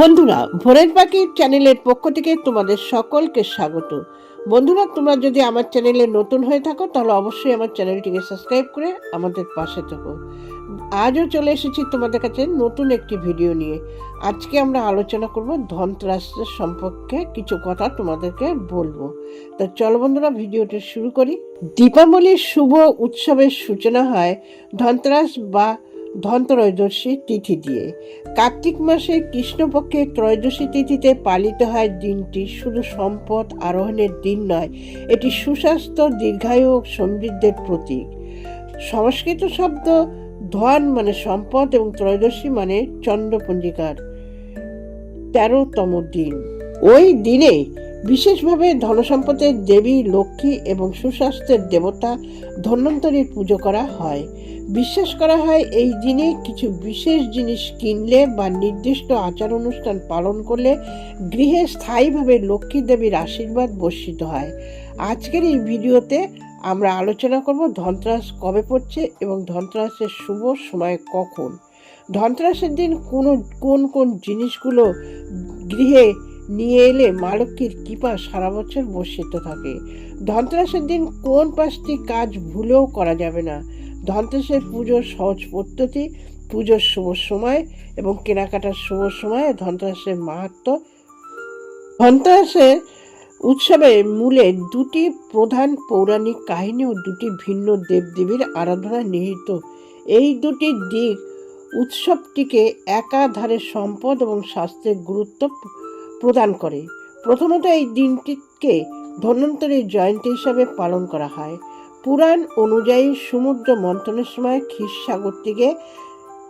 বন্ধুরা, ভোরের পাখি চ্যানেলের পক্ষ থেকে তোমাদের সকলকে স্বাগত। বন্ধুরা, তোমরা যদি আমার চ্যানেলে নতুন হয়ে থাকো, তাহলে অবশ্যই আমার চ্যানেলটিকে সাবস্ক্রাইব করে আমাদের পাশে থাকো। আজও চলে এসেছি তোমাদের কাছে নতুন একটি ভিডিও নিয়ে। আজকে আমরা আলোচনা করব ধনতেরাসের সম্পর্কে কিছু কথা তোমাদেরকে বলব। তো চলো বন্ধুরা, ভিডিওটি শুরু করি। দীপাবলির শুভ উৎসবের সূচনা হয় ধনতেরাস বা ধনত্রয়োদশী তিথি দিয়ে। কার্তিক মাসে কৃষ্ণপক্ষের ত্রয়োদশী তিথিতে পালিত হয় দিনটি শুধু সম্পদ আরোহণের দিন নয়, এটি সুস্বাস্থ্য, দীর্ঘায়ু সমৃদ্ধের প্রতীক। সংস্কৃত শব্দ ধন মানে সম্পদ এবং ত্রয়োদশী মানে চন্দ্রপঞ্জিকার তেরোতম দিন। ওই দিনে বিশেষভাবে ধনসম্পদের দেবী, লক্ষ্মী এবং সুস্বাস্থ্যের দেবতা ধন্বন্তরীর পুজো করা হয়। বিশ্বাস করা হয় এই দিনে কিছু বিশেষ জিনিস কিনলে বা নির্দিষ্ট আচার অনুষ্ঠান পালন করলে গৃহে স্থায়ীভাবে লক্ষ্মী দেবীর আশীর্বাদ বর্ষিত হয়। আজকের এই ভিডিওতে আমরা আলোচনা করব ধনতেরাস কবে পড়ছে এবং ধনতেরাসের শুভ সময় কখন। ধনতেরাসের দিন কোন কোন কোন জিনিসগুলো গৃহে নিয়ে এলে মা লক্ষ্মীর কৃপা সারা বছর বর্ষিত থাকে। ধনতেরাসের দিন কোন পাঁচটি কাজ ভুলেও করা যাবে না। ধনতেরাসের পুজোর সহজ পদ্ধতি, পুজোর শুভ সময় এবং কেনাকাটার শুভ সময় ধনতেরাসের মাহাত্ম। ধনতেরাসের উৎসবে মূলে দুটি প্রধান পৌরাণিক কাহিনী ও দুটি ভিন্ন দেবদেবীর আরাধনা নিহিত। এই দুটি দিক উৎসবটিকে একাধারে সম্পদ এবং স্বাস্থ্যের গুরুত্ব প্রদান করে। প্রথমত এই দিনটিকে ধন্বন্তরীর জয়ন্তী হিসাবে পালন করা হয়। পুরাণ অনুযায়ী সমুদ্র মন্থনের সময় ক্ষীরসাগর থেকে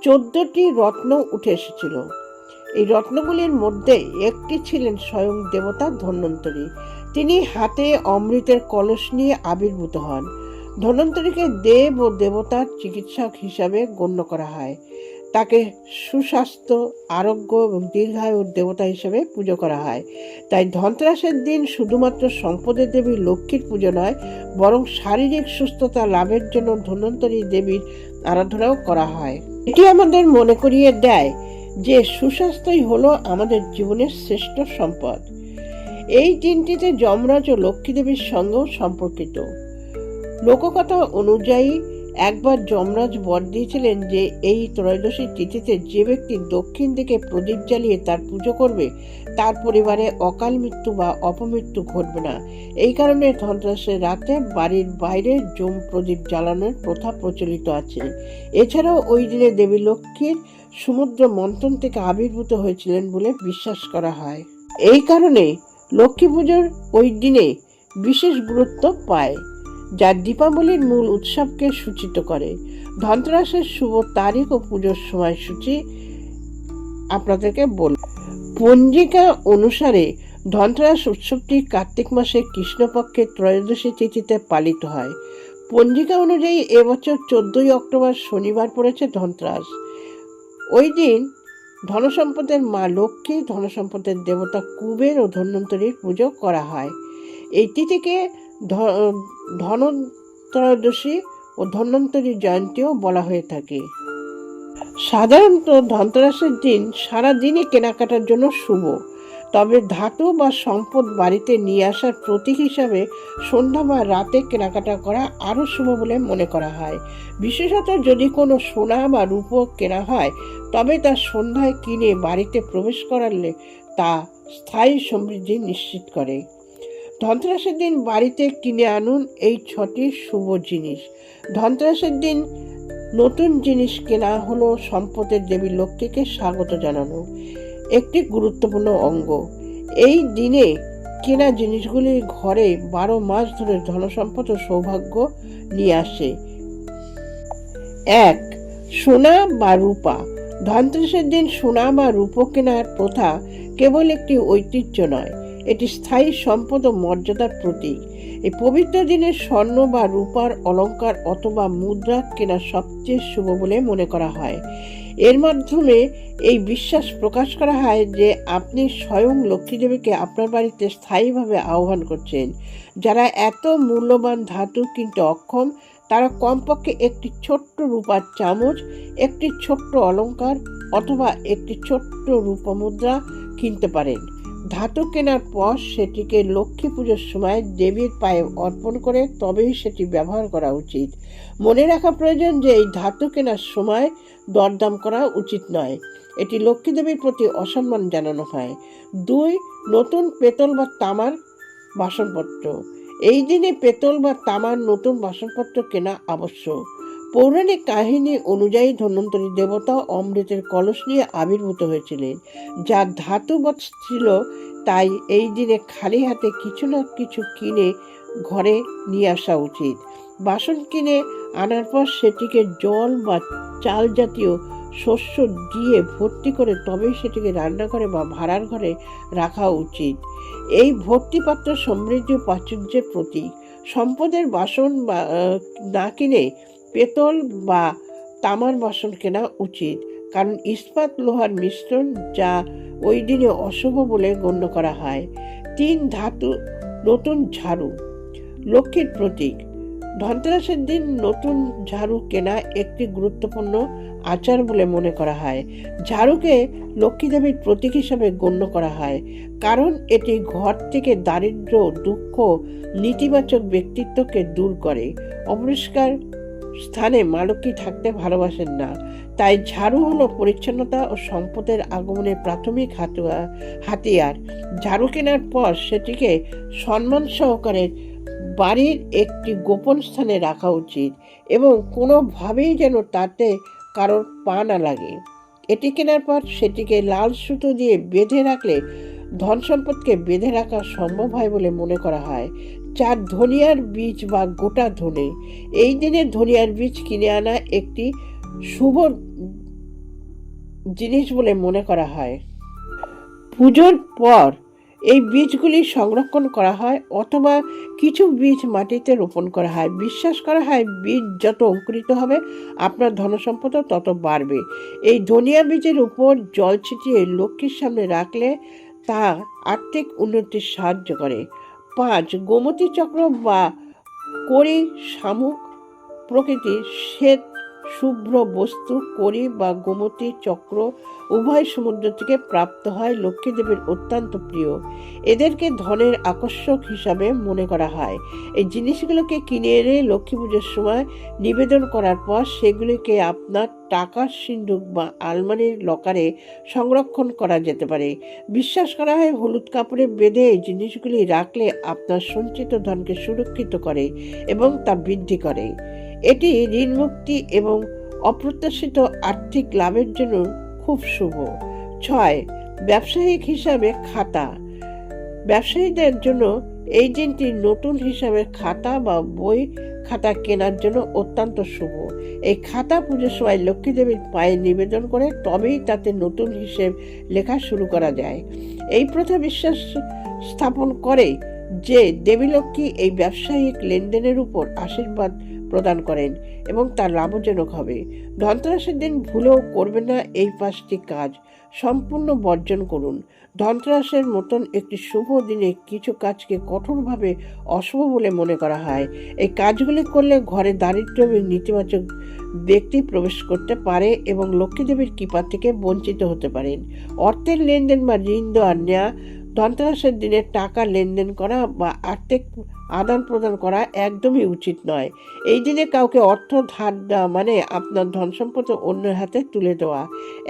চোদ্দটি রত্ন উঠে এসেছিল। এই রত্নগুলির মধ্যে একটি ছিলেন স্বয়ং দেবতা ধন্বন্তরী। তিনি হাতে অমৃতের কলস নিয়ে আবির্ভূত হন। ধন্বন্তরীকে দেব ও দেবতার চিকিৎসক হিসাবে গণ্য করা হয়। তাকে সুস্বাস্থ্য, আরোগ্য এবং দীর্ঘায়ুর দেবতা হিসেবে পুজো করা হয়। তাই ধনতেরাসের দিন শুধুমাত্র সম্পদের দেবী লক্ষ্মীর পুজো নয়, বরং শারীরিক সুস্থতা লাভের জন্য ধন্বন্তরী দেবীর আরাধনাও করা হয়। এটি আমাদের মনে করিয়ে দেয় যে সুস্বাস্থ্যই হলো আমাদের জীবনের শ্রেষ্ঠ সম্পদ। এই দিনটিতে যমরাজ ও লক্ষ্মী দেবীর সঙ্গেও সম্পর্কিত। লোককথা অনুযায়ী একবার যমরাজ বর দিয়েছিলেন যে এই ত্রয়োদশী তিথিতে যে ব্যক্তি দক্ষিণ দিকে প্রদীপ জ্বালিয়ে তার পুজো করবে, তার পরিবারে অকাল মৃত্যু বা অপমৃত্যু ঘটবে না। এই কারণে ধনতেরাসের রাতে বাড়ির বাইরে জম প্রদীপ জ্বালানোর প্রথা প্রচলিত আছে। এছাড়াও ওই দিনে দেবী লক্ষ্মীর সমুদ্র মন্থন থেকে আবির্ভূত হয়েছিলেন বলে বিশ্বাস করা হয়। এই কারণে লক্ষ্মী পুজোর ওই দিনে বিশেষ গুরুত্ব পায়। যা দীপাবলির মূল উৎসবকে সূচিত করে। ধনতেরাসের শুভ তারিখ ও পুজোর সময়সূচি আপনাদেরকে বল পঞ্জিকা অনুসারে ধনতেরাস উৎসবটি কার্তিক মাসে কৃষ্ণপক্ষের ত্রয়োদশী তিথিতে পালিত হয়। পঞ্জিকা অনুযায়ী এবছর চোদ্দই অক্টোবর শনিবার পড়েছে ধনতেরাস। ওই দিন ধনসম্পদের মা লক্ষ্মী, ধনসম্পদের দেবতা কুবের ও ধন্বন্তরীর পুজো করা হয়। এই তিথিকে ধনত্রয়োদশী ও ধন্বন্তরী জয়ন্তীও বলা হয়ে থাকে। সাধারণত ধনতেরাসের দিন সারা দিনই কেনাকাটার জন্য শুভ। তবে ধাতু বা সম্পদ বাড়িতে নিয়ে আসার প্রতীক হিসাবে সন্ধ্যা বা রাতে কেনাকাটা করা আরও শুভ বলে মনে করা হয়। বিশেষত যদি কোনো সোনা বা রূপো কেনা হয়, তবে তা সন্ধ্যায় কিনে বাড়িতে প্রবেশ করালে তা স্থায়ী সমৃদ্ধি নিশ্চিত করে। ধনতেরাসের দিন বাড়িতে কিনে আনুন এই ছটি শুভ জিনিস। ধনতেরাসের দিন নতুন জিনিস কেনা হলো সম্পদের দেবী লক্ষ্মীকে স্বাগত জানানো একটি গুরুত্বপূর্ণ অঙ্গ। এই দিনে কেনা জিনিসগুলি ঘরে বারো মাস ধরে ধনসম্পদ ও সৌভাগ্য নিয়ে আসে। এক, সোনা বা রূপা। ধনতেরাসের দিন সোনা বা রূপো কেনার প্রথা কেবল একটি ঐতিহ্য নয় এটি স্থায়ী সম্পদ ও মর্যাদার প্রতীক। এই পবিত্র দিনে স্বর্ণ বা রূপার অলঙ্কার অথবা মুদ্রা কেনা সবচেয়ে শুভ বলে মনে করা হয়। এর মাধ্যমে এই বিশ্বাস প্রকাশ করা হয় যে আপনি স্বয়ং লক্ষ্মী দেবীকে আপনার বাড়িতে স্থায়ীভাবে আহ্বান করছেন। যারা এত মূল্যবান ধাতু কিনতে অক্ষম, তারা কমপক্ষে একটি ছোট্ট রূপার চামচ, একটি ছোট্ট অলঙ্কার অথবা একটি ছোট্ট রূপমুদ্রা কিনতে পারেন। ধাতু কেনার পর সেটিকে লক্ষ্মী পুজোর সময় দেবীর পায়ে অর্পণ করে তবেই সেটি ব্যবহার করা উচিত। মনে রাখা প্রয়োজন যে এই ধাতু কেনার সময় দরদাম করা উচিত নয়। এটি লক্ষ্মী দেবীর প্রতি অসম্মান জানানো হয়। দুই, নতুন পেতল বা তামার বাসনপত্র। এই দিনে পেতল বা তামার নতুন বাসনপত্র কেনা আবশ্যক। পৌরাণিক কাহিনী অনুযায়ী ধন্বন্তরী দেবতা অমৃতের কলস নিয়ে আবির্ভূত হয়েছিলেন। যা ধাতুবৎ ছিল, তাই এই দিনে খালি হাতে কিছু না কিছু কিনে ঘরে নিয়ে আসা উচিত। বাসন কিনে আনার পর সেটিকে জল বা চাল জাতীয় শস্য দিয়ে ভর্তি করে তবেই সেটিকে রান্নাঘরে বা ভাড়ার ঘরে রাখা উচিত। এই ভর্তি পাত্র সমৃদ্ধি প্রাচুর্যের প্রতীক। সম্পদের বাসন বা না কিনে পেতল বা তামার বাসন কেনা উচিত, কারণ ইস্পাত লোহার মিশ্রণ যা ওই দিনে অশুভ বলে গণ্য করা হয়। তিন, ধাতু, নতুন ঝাড়ু। লক্ষ্মীর প্রতীক। ধনতেরাসের দিন নতুন ঝাড়ু কেনা একটি গুরুত্বপূর্ণ আচার বলে মনে করা হয়। ঝাড়ুকে লক্ষ্মী দেবীর প্রতীক হিসাবে গণ্য করা হয়, কারণ এটি ঘর থেকে দারিদ্র্য, দুঃখ, নেতিবাচক ব্যক্তিত্বকে দূর করে। অপরিষ্কার স্থানে মালকী থাকতে ভালোবাসেন না। তাই ঝাড়ু হলো পরিচ্ছন্নতা ও সম্পদের আগমনের প্রাথমিক হাতুয়া, হাতিয়ার, ঝাড়ু কেনার পর সেটিকে সম্মান সহকারে বাড়ির একটি গোপন স্থানে রাখা উচিত এবং কোনোভাবেই যেন তাতে কারোর পা না লাগে। এটি কেনার পর সেটিকে লাল সুতো দিয়ে বেঁধে রাখলে ধন সম্পদকে বেঁধে রাখা সম্ভব হয় বলে মনে করা হয়। চার ধনিয়ার বীজ বা গোটা ধনে। এই দিনে ধনিয়ার বীজ কিনে আনা একটি শুভ জিনিস বলে মনে করা হয়। পুজোর পর এই বীজগুলি সংরক্ষণ করা হয় অথবা কিছু বীজ মাটিতে রোপণ করা হয়। বিশ্বাস করা হয় বীজ যত অঙ্কুরিত হবে, আপনার ধনসম্পদও তত বাড়বে। এই ধনিয়া বীজের উপর জল ছিটিয়ে লক্ষ্মীর সামনে রাখলে তা আর্থিক উন্নতির সাহায্য করে। পাঁচ গোমতী চক্র বা করি শামুক প্রকৃতির শ্বেত শুভ্র বস্তু করি বা গোমতী চক্র উভয় সমুদ্র থেকে প্রাপ্ত হয় লক্ষ্মী দেবীর অত্যন্ত প্রিয়। এদেরকে ধনের আকর্ষক হিসাবে মনে করা হয়। এই জিনিসগুলোকে কিনে এনে লক্ষ্মী পুজোর সময় নিবেদন করার পর সেগুলিকে আপনার টাকার সিন্ধুক বা আলমারির লকারে সংরক্ষণ করা যেতে পারে। বিশ্বাস করা হয় হলুদ কাপড়ে বেঁধে এই জিনিসগুলি রাখলে আপনার সঞ্চিত ধনকে সুরক্ষিত করে এবং তা বৃদ্ধি করে। এটি ঋণ মুক্তি এবং অপ্রত্যাশিত আর্থিক লাভের জন্য খুব শুভ। ছয়, ব্যবসায়িক হিসাবে খাতা। ব্যবসায়ীদের জন্য এই দিনটি নতুন হিসাবে খাতা বা বই খাতা কেনার জন্য অত্যন্ত শুভ। এই খাতা পুজোর সময় লক্ষ্মী দেবীর পায়ে নিবেদন করে তবেই তাতে নতুন হিসেব লেখা শুরু করা যায়। এই প্রথা বিশ্বাস স্থাপন করে যে দেবী লক্ষ্মী এই ব্যবসায়িক লেনদেনের উপর আশীর্বাদ প্রদান করেন এবং তা লাভজনক হবে। ধনতেরাসের দিন ভুলেও করবেন না এই পাঁচটি কাজ। সম্পূর্ণ বর্জন করুন। ধনতেরাসের মতন একটি শুভ দিনে কিছু কাজকে কঠোরভাবে অশুভ বলে মনে করা হয়। এই কাজগুলি করলে ঘরে দারিদ্র্য এবং নেতিবাচক ব্যক্তি প্রবেশ করতে পারে এবং লক্ষ্মীদেবীর কৃপা থেকে বঞ্চিত হতে পারেন। অর্থের লেনদেন বা ঋণ দেওয়া নেওয়া ধনতেরাসের দিনে টাকা লেনদেন করা বা আর্থিক আদান প্রদান করা একদমই উচিত নয়। এই দিনে কাউকে অর্থ ধার দেওয়া মানে আপনার ধন সম্পদ অন্যের হাতে তুলে দেওয়া।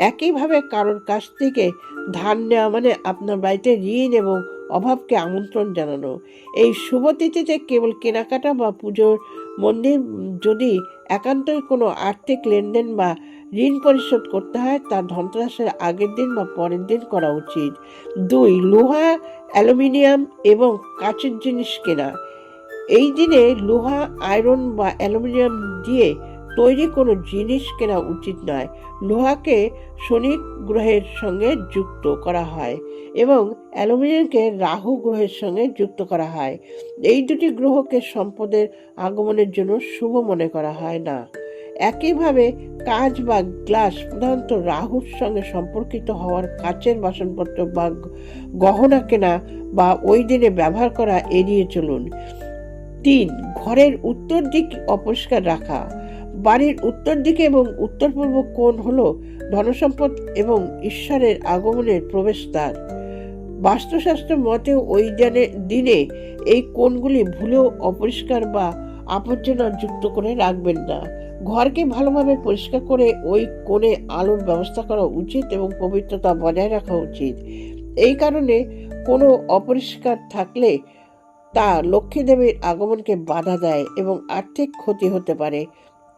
একইভাবে কারোর কাছ থেকে ধার নেওয়া মানে আপনার বাড়িতে ঋণ এবং অভাবকে আমন্ত্রণ জানানো। এই শুভ তিথিতে কেবল কেনাকাটা বা পুজোর মন্দির যদি একান্তই কোনো আর্থিক লেনদেন বা ঋণ পরিশোধ করতে হয় তা ধনতেরাসের আগের দিন বা পরের দিন করা উচিত। দুই, লোহা, অ্যালুমিনিয়াম এবং কাঁচের জিনিস কেনা। এই দিনে লোহা, আয়রন বা অ্যালুমিনিয়াম দিয়ে তৈরি কোনো জিনিস কেনা উচিত নয়। লোহাকে শনি গ্রহের সঙ্গে যুক্ত করা হয় এবং অ্যালুমিনিয়ামকে রাহু গ্রহের সঙ্গে যুক্ত করা হয়। এই দুটি গ্রহকে সম্পদের আগমনের জন্য শুভ মনে করা হয় না। একইভাবে কাঁচ বা গ্লাস প্রধানত রাহুর সঙ্গে সম্পর্কিত হওয়ার কাচের বাসনপত্র বা গহনা কেনা বা ওই দিনে ব্যবহার করা এড়িয়ে চলুন। তিন, ঘরের উত্তর দিক অপরিষ্কার রাখা। বাড়ির উত্তর দিকে এবং উত্তর পূর্ব কোণ হলো ধনসম্পদ এবং ঈশ্বরের আগমনের প্রবেশদ্বার। বাস্তুশাস্ত্র মতে ওই দিনে এই কোণগুলি ভুলেও অপরিষ্কার বা আবর্জনা যুক্ত করে রাখবেন না। ঘরকে ভালোভাবে পরিষ্কার করে ওই কোণে আলোর ব্যবস্থা করা উচিত এবং পবিত্রতা বজায় রাখা উচিত। এই কারণে কোনো অপরিষ্কার থাকলে তা লক্ষ্মী লক্ষ্মীদেবীর আগমনকে বাধা দেয় এবং আর্থিক ক্ষতি হতে পারে।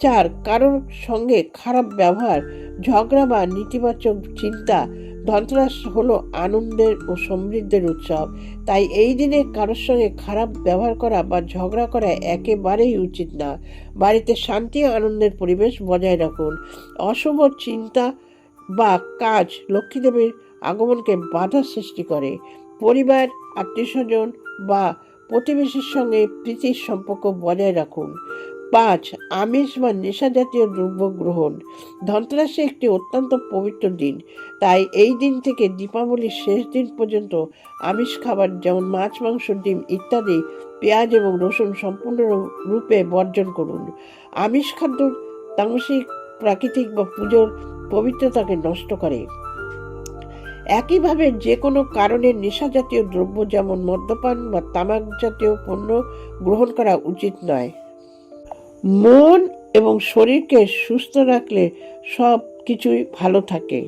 চার, কারোর সঙ্গে খারাপ ব্যবহার, ঝগড়া বা নেতিবাচক চিন্তা, ধনতেরাস হলো আনন্দের ও সমৃদ্ধের উৎসব। তাই এই দিনে কারোর সঙ্গে খারাপ ব্যবহার করা বা ঝগড়া করা একেবারেই উচিত না। বাড়িতে শান্তি আনন্দের পরিবেশ বজায় রাখুন। অশুভ চিন্তা বা কাজ লক্ষ্মীদেবীর আগমনকে বাধা সৃষ্টি করে। পরিবার, আত্মীয় স্বজন বা প্রতিবেশীর সঙ্গে প্রীতির সম্পর্ক বজায় রাখুন। পাঁচ, আমিষ বা নেশা জাতীয় দ্রব্য গ্রহণ। ধনতেরাসে একটি অত্যন্ত পবিত্র দিন। তাই এই দিন থেকে দীপাবলির শেষ দিন পর্যন্ত আমিষ খাবার যেমন মাছ, মাংস, ডিম ইত্যাদি পেঁয়াজ এবং রসুন সম্পূর্ণ রূপে বর্জন করুন। আমিষ খাদ্য তামসিক প্রাকৃতিক বা পুজোর পবিত্রতাকে নষ্ট করে। একইভাবে যে কোনো কারণে নেশা জাতীয় দ্রব্য যেমন মদ্যপান বা তামাক জাতীয় পণ্য গ্রহণ করা উচিত নয়। মন এবং শরীরকে সুস্থ রাখলে সব কিছুই ভালো থাকে।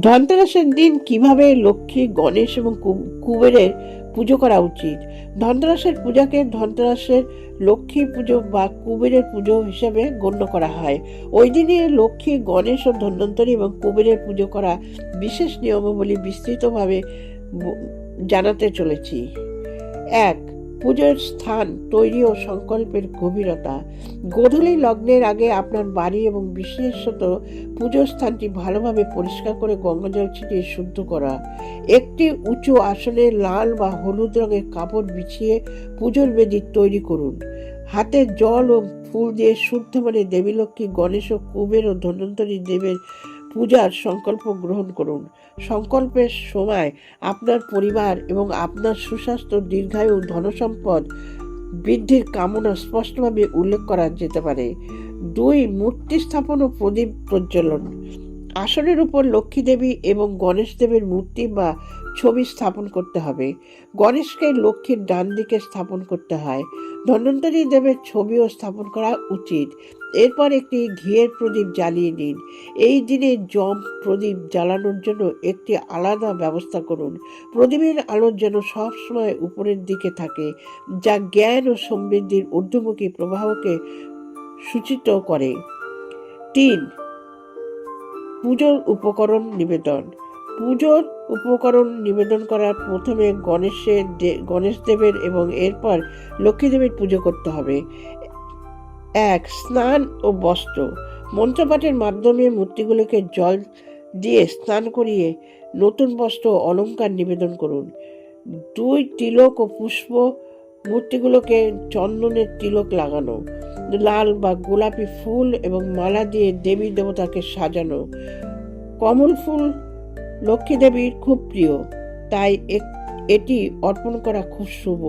ধনতেরাসের দিন কীভাবে লক্ষ্মী, গণেশ এবং কুবেরের পুজো করা উচিত? ধনতেরাসের পূজাকে ধনতেরাসের লক্ষ্মী পুজো বা কুবেরের পুজো হিসেবে গণ্য করা হয়। ওই দিনে লক্ষ্মী, গণেশ ও ধন্বন্তরী এবং কুবেরের পুজো করা বিশেষ নিয়মাবলী বিস্তৃতভাবে জানাতে চলেছি। এক পুজোর স্থান তৈরি ও সংকল্পের গভীরতা। গোধূলি লগ্নের আগে আপনার বাড়ি এবং বিশেষত পুজোর স্থানটি ভালোভাবে পরিষ্কার করে গঙ্গাজল ছিটিয়ে শুদ্ধ করা। একটি উঁচু আসনে লাল বা হলুদ রঙের কাপড় বিছিয়ে পুজোর বেদি তৈরি করুন। হাতে জল ও ফুল দিয়ে শুদ্ধ মানে দেবী লক্ষ্মী গণেশ ও কুবের ও ধন্বন্তরী দেবের পূজার সংকল্প গ্রহণ করুন। সংকল্পের সময় আপনার পরিবার এবং আপনার সুস্বাস্থ্য, দীর্ঘায়ু, ধনসম্পদ বৃদ্ধির কামনা স্পষ্টভাবে উল্লেখ করা যেতে পারে। দুই, মূর্তি স্থাপন ও প্রদীপ প্রজ্বলন। আসনের উপর লক্ষ্মী দেবী এবং গণেশ দেবের মূর্তি বা ছবি স্থাপন করতে হবে। গণেশকে লক্ষ্মীর ডান দিকে স্থাপন করতে হয়। ধন্বন্তরী দেবের ছবিও স্থাপন করা উচিত। এরপর একটি ঘিয়ের প্রদীপ জ্বালিয়ে নিন এই দিনে জম প্রদীপ জ্বালানোর জন্য একটি আলাদা ব্যবস্থা করুন। প্রদীপের আলো যেন সবসময় উপরের দিকে থাকে, যা জ্ঞান ও সমৃদ্ধির ঊর্ধ্বমুখী প্রবাহকে সূচিত করে। তিন, পুজোর উপকরণ নিবেদন। পুজোর উপকরণ নিবেদন করার প্রথমে গণেশের গণেশ দেবের এবং এরপর লক্ষ্মী দেবের পুজো করতে হবে। এক, স্নান ও বস্ত্র। মন্ত্রপাঠের মাধ্যমে মূর্তিগুলোকে জল দিয়ে স্নান করিয়ে নতুন বস্ত্র অলঙ্কার নিবেদন করুন। দুই, তিলক ও পুষ্প মূর্তিগুলোকে চন্দনের তিলক লাগানো। লাল বা গোলাপি ফুল এবং মালা দিয়ে দেবী দেবতাকে সাজানো। কমল ফুল লক্ষ্মী দেবীর খুব প্রিয় তাই এটি অর্পণ করা খুব শুভ।